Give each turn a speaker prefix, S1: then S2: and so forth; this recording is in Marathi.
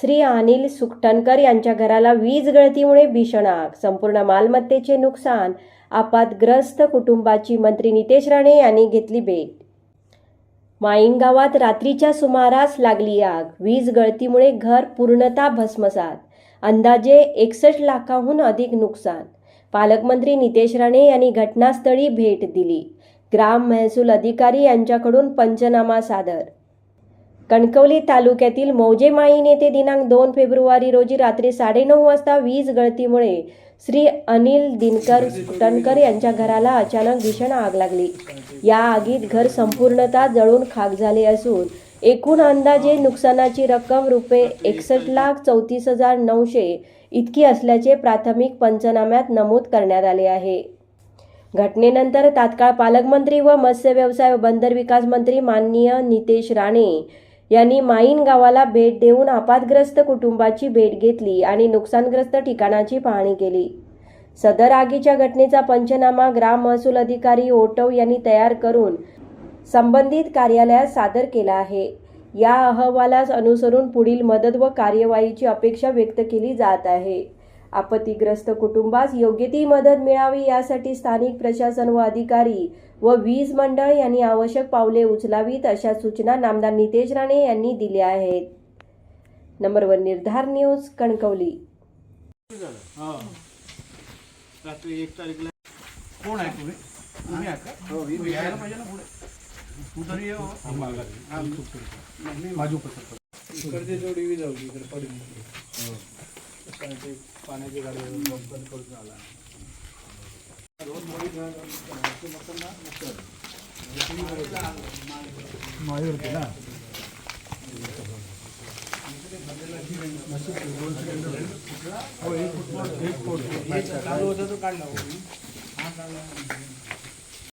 S1: श्री अनिल सुकटणकर यांच्या घराला वीज गळतीमुळे भीषण आग. संपूर्ण मालमत्तेचे नुकसान आपातग्रस्त कुटुंबाची मंत्री नितेश राणे यांनी घेतली भेट. माईंग गावात रात्रीच्या सुमारास लागली आग. वीज गळतीमुळे घर पूर्णतः भस्मसात. अंदाजे एकसष्ट लाखाहून अधिक नुकसान. पालकमंत्री नितेश राणे यांनी घटनास्थळी भेट दिली. ग्राम महसूल अधिकारी यांच्याकडून पंचनामा सादर कणकवली तालुक्यातील मौजे माईन येथे दिनांक दोन फेब्रुवारी रोजी रात्री साडेनऊ वाजता वीज गळतीमुळे श्री अनिल दिनकर कुटणकर यांच्या घराला अचानक भीषण आग लागली. या आगीत घर संपूर्णतः जळून खाक झाले असून एकूण अंदाजे नुकसानाची रक्कम रुपये एकसष्ट लाख चौतीस हजार नऊशे इतकी असल्याचे प्राथमिक पंचनाम्यात नमूद करण्यात आले आहे. घटनेनंतर तात्काळ पालकमंत्री व मत्स्य व्यवसाय व बंदर विकास मंत्री माननीय नितेश राणे यांनी माईन गावाला भेट देऊन आपातग्रस्त कुटुंबाची भेट घेतली आणि नुकसानग्रस्त ठिकाणाची पाहणी केली. सदर आगीच्या घटनेचा पंचनामा ग्राम महसूल अधिकारी ओटव यांनी तयार करून संबंधित कार्यालयात सादर केला आहे. या अहवालास अनुसरून पुढील मदत व कार्यवाहीची अपेक्षा व्यक्त केली जात आहे. आपत्तीग्रस्त कुटुंबास योग्य ती मदत मिळावी यासाठी स्थानिक प्रशासन व अधिकारी व वीज मंडळ यांनी आवश्यक पावले उचलावीत अशा सूचना नामदार नितेश राणे यांनी दिल्या आहेत. Number one Nirdhar news Kankavli.
S2: हा. रात्री एक तारीखला कोण आहे तुम्ही? तुम्ही आहात का? हो मी यायला पाहिजे ना पुढे. तू तरी ये हो.
S3: माझी उपस्थित.
S2: जोडी होती इकडे पडून. कारण ते पाण्याची गाडी बंद करून आला. मोडी
S3: माझी होती ना
S2: चालू होतं तो काढला हो. हा काढला